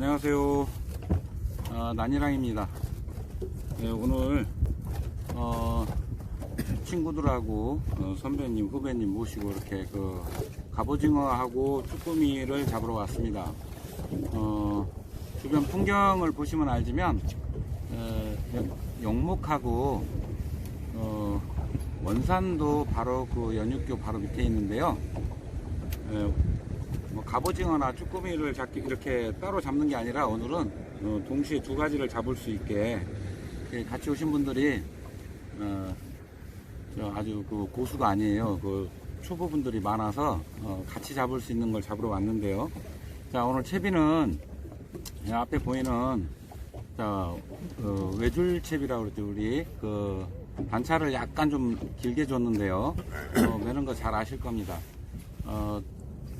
안녕하세요. 아, 난이랑입니다. 네, 오늘 어, 친구들하고 어, 선배님, 후배님 모시고 이렇게 그 갑오징어하고 쭈꾸미를 잡으러 왔습니다. 어, 주변 풍경을 보시면 알지만 에, 영- 영목하고 어, 원산도 바로 그 연육교 바로 밑에 있는데요. 에, 뭐 갑오징어나 쭈꾸미를 잡기 이렇게 따로 잡는 게 아니라 오늘은 어, 동시에 두 가지를 잡을 수 있게 같이 오신 분들이 어, 저 아주 그 고수가 아니에요. 그 초보분들이 많아서 어, 같이 잡을 수 있는 걸 잡으러 왔는데요. 자 오늘 채비는 이 앞에 보이는 자 어, 외줄채비라고 그러죠 우리 그 단차를 약간 좀 길게 줬는데요. 어, 매는 거 잘 아실 겁니다. 어,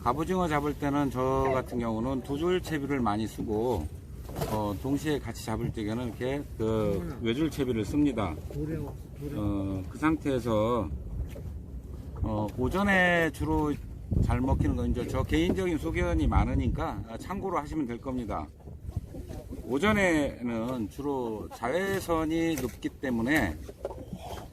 갑오징어 잡을 때는 저 같은 경우는 두 줄 채비를 많이 쓰고 어, 동시에 같이 잡을 때에는 이렇게 그 외줄 채비를 씁니다. 어, 그 상태에서 어, 오전에 주로 잘 먹히는 건 이제 저 개인적인 소견이 많으니까 참고로 하시면 될 겁니다. 오전에는 주로 자외선이 높기 때문에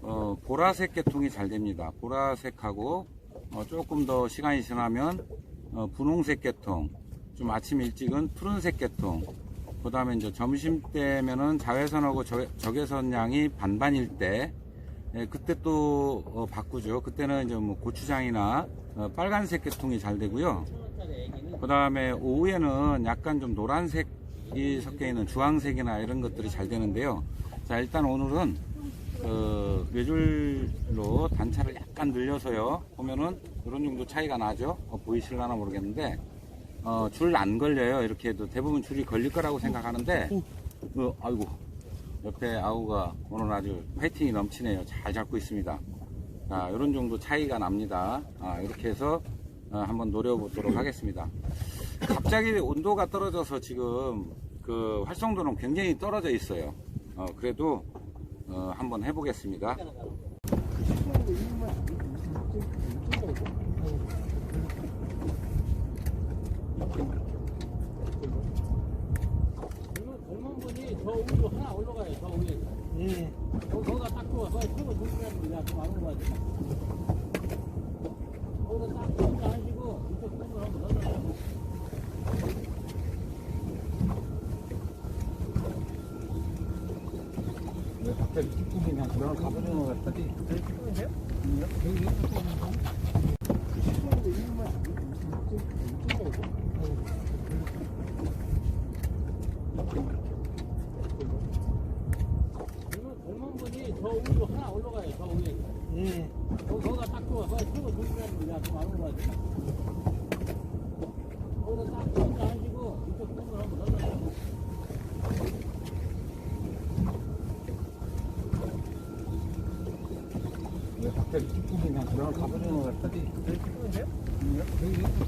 어, 보라색 계통이 잘 됩니다. 보라색하고 어, 조금 더 시간이 지나면 어, 분홍색 계통, 좀 아침 일찍은 푸른색 계통, 그 다음에 이제 점심 때면은 자외선하고 적, 적외선 양이 반반일 때, 예, 그때 또 어, 바꾸죠. 그때는 이제 뭐 고추장이나 어, 빨간색 계통이 잘 되고요. 그 다음에 오후에는 약간 좀 노란색이 섞여 있는 주황색이나 이런 것들이 잘 되는데요. 자, 일단 오늘은 그 외줄로 단차를 약간 늘려서요. 보면은 이런 정도 차이가 나죠. 어, 보이실라나 모르겠는데 어, 줄 안 걸려요. 이렇게 해도 대부분 줄이 걸릴 거라고 생각하는데 어, 아이고 옆에 아우가 오늘 아주 파이팅이 넘치네요. 잘 잡고 있습니다. 자, 이런 정도 차이가 납니다. 아, 이렇게 해서 어, 한번 노려보도록 하겠습니다. 갑자기 온도가 떨어져서 지금 그 활성도는 굉장히 떨어져 있어요. 어, 그래도 어, 한번 해보겠습니다. 젊은 분이 저 위로 하나 올라가요, 저 위에. 예. 거, 거기가 딱 좋아. 거기 최고 거야. 좀 아는 거 같아. 거기서 딱 혼자 하시고, 이쪽 손으로 한번 넣어놔요. 왜 갑자기 쭈꾸미 그냥 그런 갑오징어 같다지? 젊은, 분이 저 위로 하나 올라가요, 저 위에. 예. 거기, 거기가 딱 좋아. 거기 최고 조심하는 거야. 좀 아는 거 같아. 거기서 딱 혼자 하시고, 이쪽 손으로 한번. 왜 갑자기 쭈꾸미 그냥 그런 갑오징어 같다지? 아니,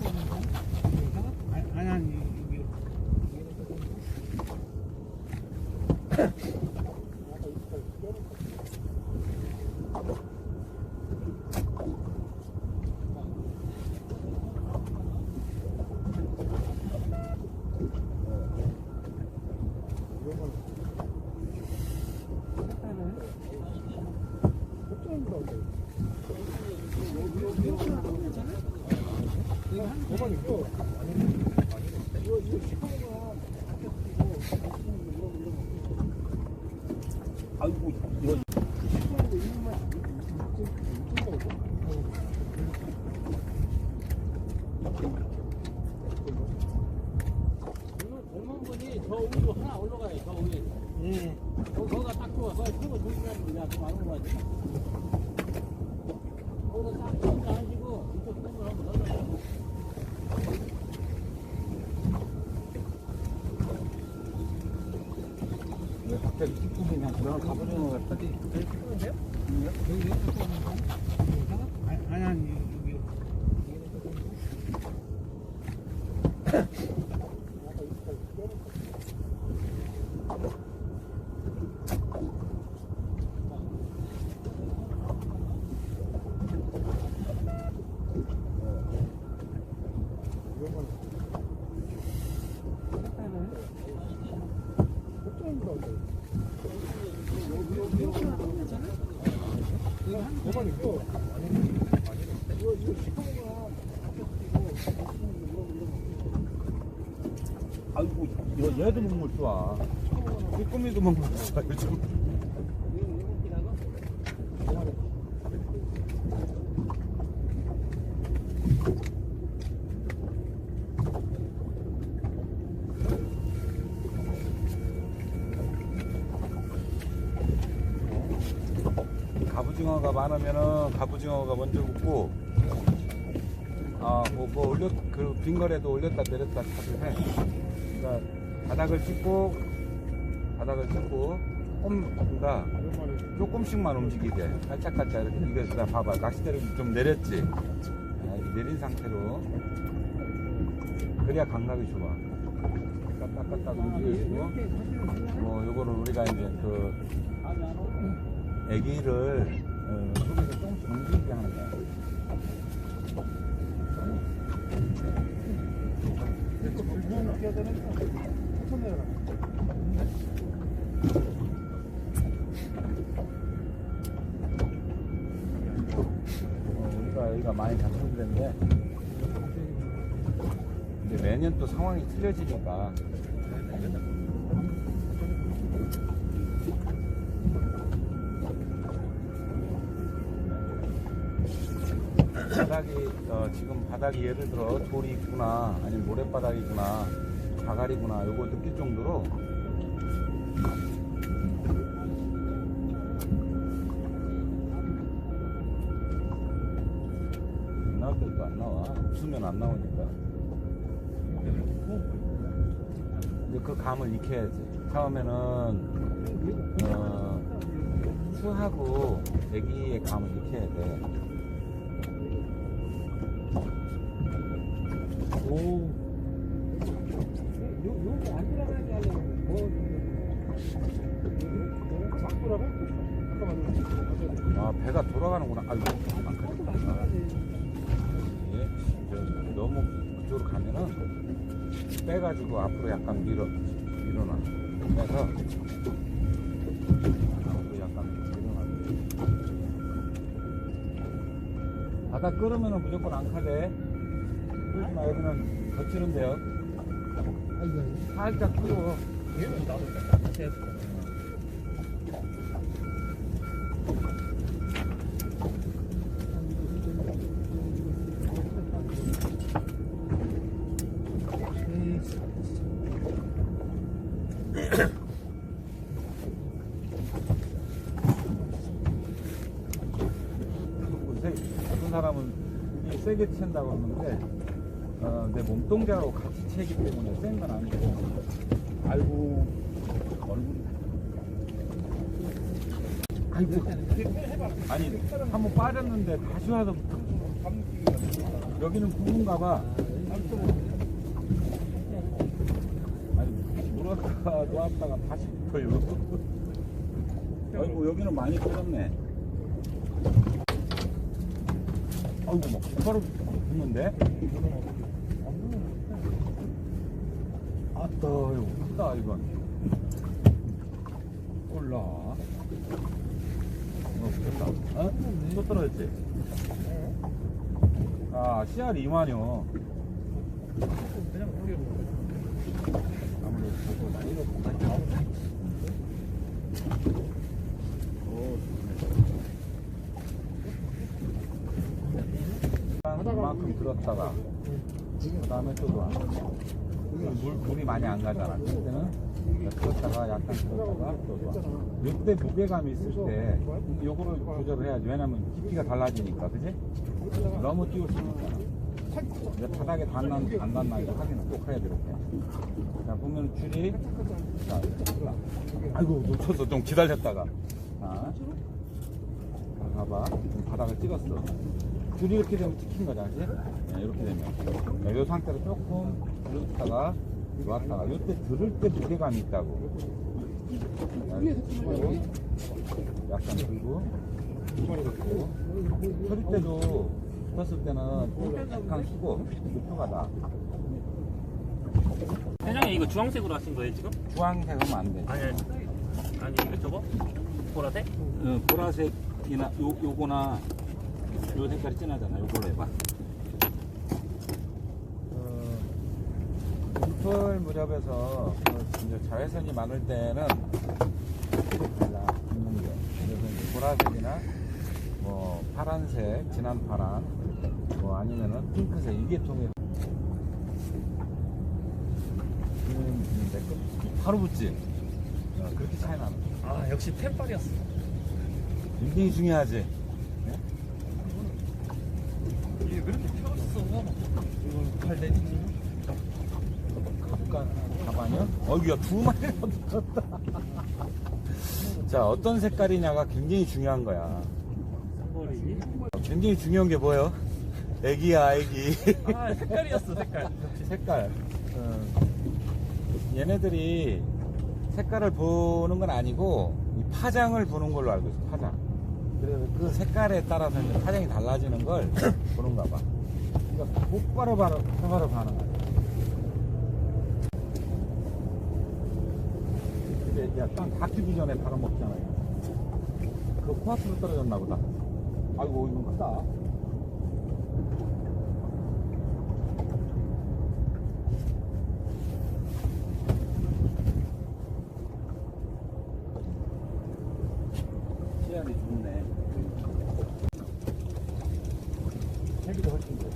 젊은, 젊은 분이 저 위로 하나 올라가요, 저 위에. 예. 거기, 거기가 딱 좋아. 거기 최고 조심하는 거야. 좀 아는 거 같아. 거기서 딱 혼자 하시고, 이쪽 손으로 한번 넣어놔요. 왜 갑자기 쭈꾸미 그냥 그런 갑오징어 같다지? 여기. 아니, 아니, 여기. 네. 대박이 또 이거 이거 시커먼 아이고 이거 얘도 먹물 좋아 쭈꾸미도 먹물 좋아 요즘 갑오징어가 많으면은 갑오징어가 먼저 굽고 아뭐 뭐 올렸 그 빙거래도 올렸다 내렸다 하도 해. 그러니까 바닥을 찍고 바닥을 찍고 조금 그러니까 조금씩만 움직이게. 깔짝깔짝 이렇게 이게 그다 봐봐. 낚싯대를 좀 내렸지? 아, 내린 상태로. 그래야 감각이 좋아. 까딱까딱 움직여주고. 뭐 요거를 우리가 이제 그 애기를 어, 속에서 조금씩 움직이게 하는 거야. 어, 우리가 여기가 많이 데인데. 이제 매년 또 상황이 틀려지니까. 바닥이 어, 지금 바닥이 예를 들어 돌이 있구나 아니면 모래바닥이구나 가가리구나. 요거 느낄 정도로. 안 나올 때도 안 나와. 없으면 안 나오니까. 이제 그 감을 익혀야지. 처음에는 어, 수하고 애기의 감을 익혀야 돼. 오. 잠깐만요. 아 배가 돌아가는구나. 아이고. 아, 예, 저, 너무 그쪽으로 가면은 빼가지고 앞으로 약간 밀어 밀어놔. 빼서 앞으로 약간 밀어놔. 바다 끓으면은 무조건 안 카대. 끓지 마 여기는 거치는데요. 살짝 끓어 얘는 나도 똑같아. 세- 어떤 사람은 이게 세게 찬다고 하는데 어, 내 몸동작하고 같이 채기 때문에 센 건 아니고 아이고 얼굴이 아이고. 아니 한번 빠졌는데 다시 와서 여기는 부분가 봐. 아니 물었다가 놓았다가 다시 붙어요. 아이고 여기는 많이 터졌네 아이고 막 바로 붙는데? 아따 이거 크다 이건. 올라. 어 붙었다. 어? 또 떨어졌지? 아 씨알 2만이요. 그냥 우리 아무래도 저거 많이 넣고 그만큼 들었다가 그 다음에 또 놔. 물, 물이 많이 안 가잖아. 그때는 들었다가 약간 들었다가 또 놔. 이때 무게감이 있을 때 요거를 조절을 해야지. 왜냐면 깊이가 달라지니까, 그지? 너무 띄울 수는 있잖아. 이제 바닥에 닿나, 안 닿나 이거 확인을 꼭 해야 돼, 이렇게. 자, 보면 줄이. 자, 아이고, 놓쳤어. 좀 기다렸다가. 자, 자, 봐봐. 바닥을 찍었어. 줄이 이렇게 되면 찍힌 거지, 알지? 네, 이렇게 되면. 자, 이 상태로 조금 들었다가, 놓았다가. 이때 들을 때 무게감이 있다고. 치고, 약간 들고, 들고. 서릴 때도, 섰을 때는 약간 쓰고, 목표가 나. 회장님 이거 주황색으로 하신 거예요 지금? 주황색 하면 안 돼. 아니 아니 아니 이거 저거 보라색? 어, 보라색 이나 요 요거나 요 색깔이 진하잖아. 요걸로 해봐. 그 잎을 무렵에서 그 이제 자외선이 많을 때는 달라 있는 게 그래서 이제 보라색이나 뭐 파란색, 진한 파란, 뭐 아니면은 핑크색 이게 통해. 음, 내 거 바로 붙지. 어, 그렇게 차이 나는. 거야. 아 역시 템빨이었어 굉장히 중요하지. 이렇게 펴졌어 이거 팔 내리지 가ban, 가반이요? 어이야 두 마리나 붙었다. 자 어떤 색깔이냐가 굉장히 중요한 거야. 굉장히 중요한 게 뭐예요? 애기야 애기. 아 색깔이었어 색깔 역시 색깔. 어. 얘네들이 색깔을 보는 건 아니고 이 파장을 보는 걸로 알고 있어. 파장. 그래서 그 색깔에 따라서 이제 파장이 달라지는 걸 보는가 봐. 그러니까 곧바로 바로 바로 반응하네. 근데 약간 닦이기 전에 바로 먹잖아요. 그 코앞으로 떨어졌나 보다. 아이고 이건 크다. 시야이 좋네. 색이도 훨씬 좋아.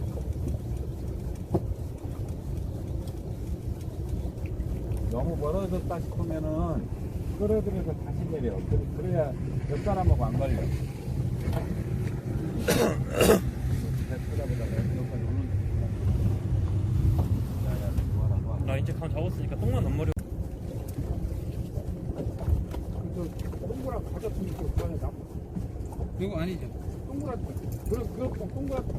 멀어졌다 싶으면은 끌어들여서 다시 내려. 그래- 그래야 옆 사람하고 안 걸려. 나 이제 감 잡았으니까 똥만 안 머리 저 동그란 과자 분이 그 안에 나 이거 아니죠? 동그란 거. 그래 그거 동그란 거.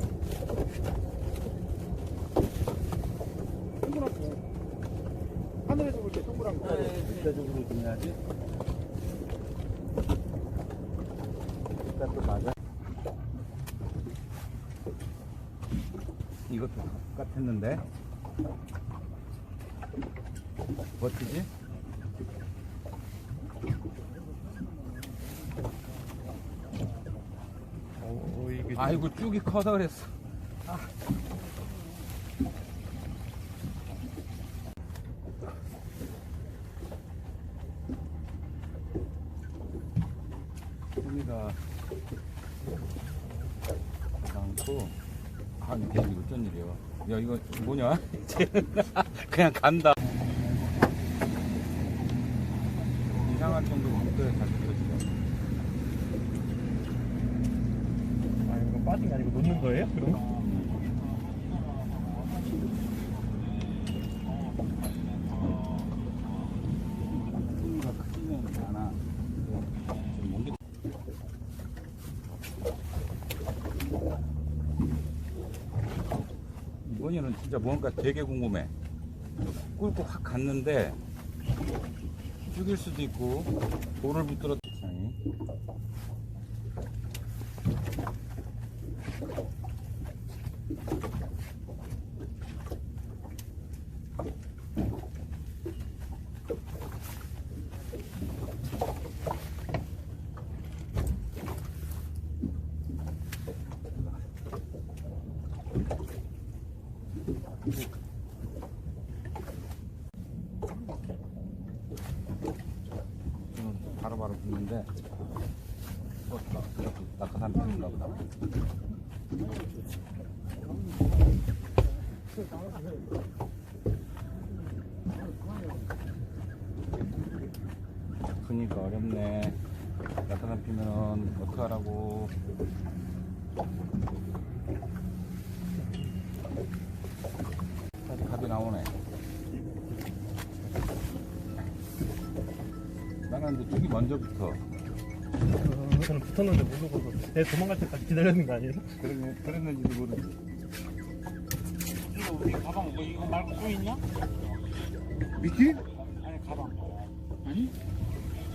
동그란 거. 하늘에서 볼 때 동그란 좀 해야지. 일단 또 맞아. 이것도 똑같았는데. 이게 아이고 쭉이 커서 그랬어. 소미가 많고 아 이게 이거 어쩐 일이야? 야 이거 뭐냐? 그냥 간다. 이상할 정도로 목도에 잘 들어지네. 아 이거 빠진 게 아니고 놓는 거예요? 그럼? 소미가 크지는 않아. 좀 멍게 이번에는 진짜 뭔가 되게 궁금해. 꿀꺽 확 갔는데 죽일 수도 있고 돌을 붙들어. 지금 바로바로 붙는데 어, 나- 낙하산 피는가 보다. 그니까 어렵네. 낙하산 피면은 어떡하라고. 다시 갑이 나오네. 나는 근데 쪽이 먼저 붙어. 저는 붙었는데 모르고 내 도망갈 때까지 기다렸는 거 아니에요? 그랬, 그랬는지도 모르지. 이거 우리 가방 뭐 이거 말고 또 있냐? 미키? 아니 가방.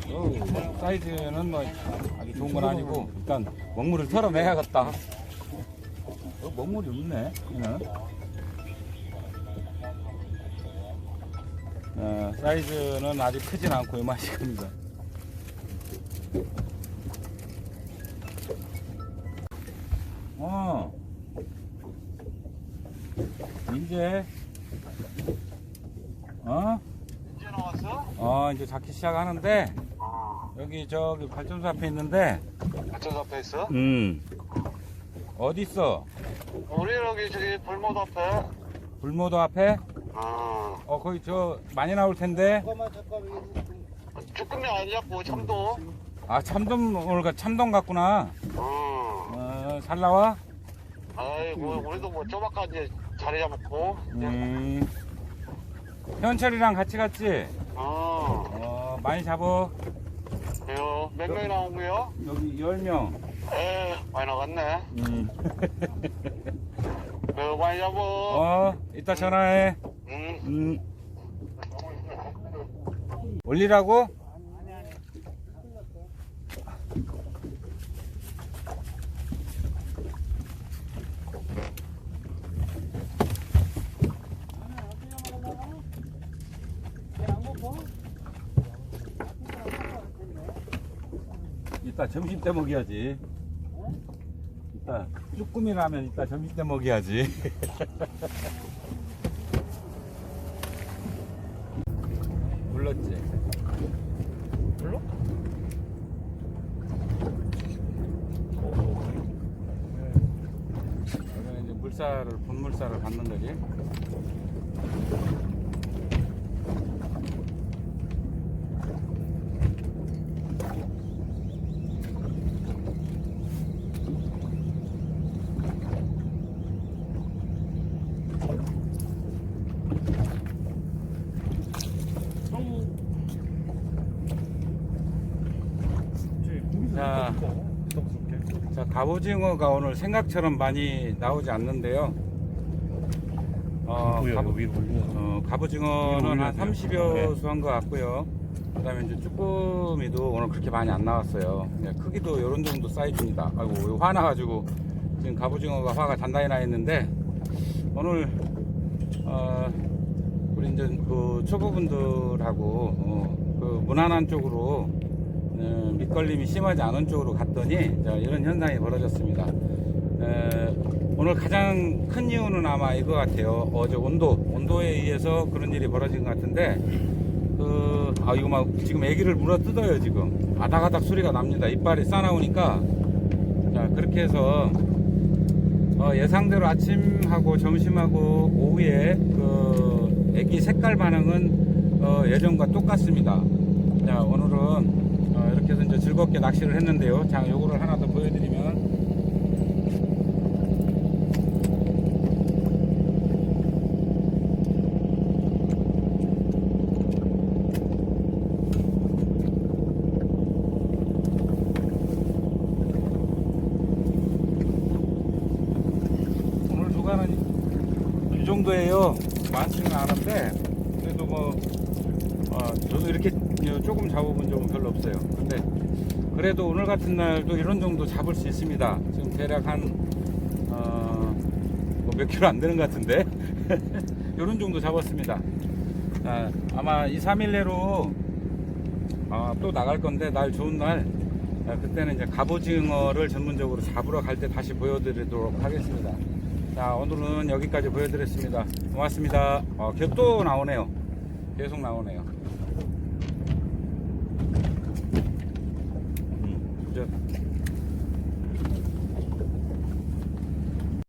어, 사이즈는 뭐 아주 좋은 건 아니고 일단 먹물을 털어내야겠다. 어, 먹물이 없네. 얘는. 어, 사이즈는 아직 크진 않고 이만큼입니다. 이제 어? 이제 나왔어? 어 이제 잡기 시작하는데 어. 여기 저기 발전소 앞에 있는데 어쩐 앞에 있어? 음 어디 있어? 우리 여기 저기 불모도 앞에. 불모도 앞에? 어. 어 거기 저 많이 나올 텐데 쭈꾸미 아니냐고 참도. 아 참돔 오늘 가 참돔 같구나 어. 어 잘 나와? 아이고 우리도 뭐 쪼박까지 자리 잡고. 음 현철이랑 같이 갔지? 어. 어 많이 잡어 그래요. 몇 명이 나온 거요? 여기 10명 에 많이 나갔네. 음. 그 많이 잡어. 어 이따 전화해 응. 음. 올리라고? 이따 점심 때 먹여야지. 이따 쭈꾸미라면 이따 점심 때 먹여야지. 불렀지. 불러? 여기는 이제 물살을 분물살을 받는 거지. 갑오징어가 오늘 생각처럼 많이 나오지 않는데요. 어, 갑. 어, 갑오징어는 한 올려야 돼요. 30여 네. 수한 것 같고요. 그 다음에 이제 쭈꾸미도 오늘 그렇게 많이 안 나왔어요. 그냥 크기도 이런 정도 사이즈입니다. 아이고, 화나가지고 지금 갑오징어가 화가 단단히 나 있는데 오늘, 어, 우리 이제 그 초보분들하고 어, 그 무난한 쪽으로 어, 밑걸림이 심하지 않은 쪽으로 갔더니 자, 이런 현상이 벌어졌습니다. 에, 오늘 가장 큰 이유는 아마 이거 같아요. 어제 온도, 온도에 의해서 그런 일이 벌어진 것 같은데, 그, 아, 이거 막 지금 애기를 물어 뜯어요, 지금. 아닥아닥 소리가 납니다. 이빨이 싸나오니까. 자, 그렇게 해서, 어, 예상대로 아침하고 점심하고 오후에 그 애기 색깔 반응은 어, 예전과 똑같습니다. 자, 오늘은 어, 이렇게 해서 이제 즐겁게 낚시를 했는데요. 자, 요거를 하나 더 보여드리면. 오늘 조가는 이 정도예요. 많지는 않은데 그래도 뭐 어, 저도 이렇게 조금 잡아본 적은 별로 없어요. 근데 그래도 오늘 같은 날도 이런 정도 잡을 수 있습니다. 지금 대략 한 어, 뭐몇 킬로 안 되는 것 같은데 이런 정도 잡았습니다. 아, 아마 2, 3일 내로 아, 또 나갈 건데 날 좋은 날 아, 그때는 이제 갑오징어를 전문적으로 잡으러 갈 때 다시 보여드리도록 하겠습니다. 자 오늘은 여기까지 보여드렸습니다. 고맙습니다. 어, 계속 또 나오네요. 계속 나오네요.